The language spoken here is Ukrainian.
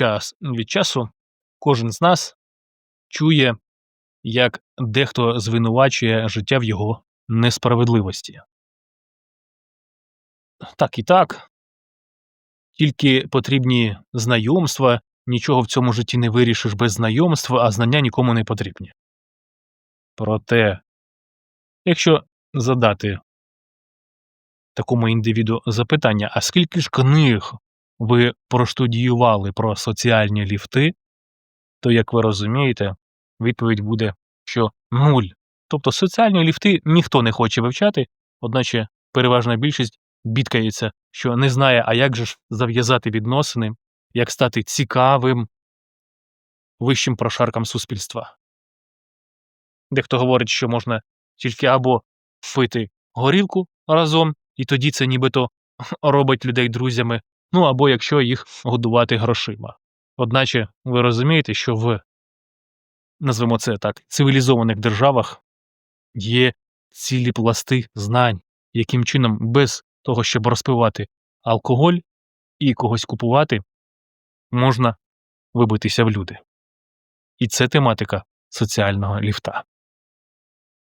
час від часу кожен з нас чує, як дехто звинувачує життя в його несправедливості. Так і так. Тільки потрібні знайомства, нічого в цьому житті не вирішиш без знайомства, а знання нікому не потрібні. Проте, якщо задати такому індивіду запитання, а скільки ж книг ви проштудіювали про соціальні ліфти, то, як ви розумієте, відповідь буде, що нуль. Тобто соціальні ліфти ніхто не хоче вивчати, одначе переважна більшість бідкається, що не знає, а як же ж зав'язати відносини, як стати цікавим вищим прошаркам суспільства. Дехто говорить, що можна тільки або пити горілку разом, і тоді це нібито робить людей друзями, ну або якщо їх годувати грошима. Одначе ви розумієте, що в, назвемо це так, цивілізованих державах є цілі пласти знань, яким чином без того, щоб розпивати алкоголь і когось купувати, можна вибитися в люди. І це тематика соціального ліфта.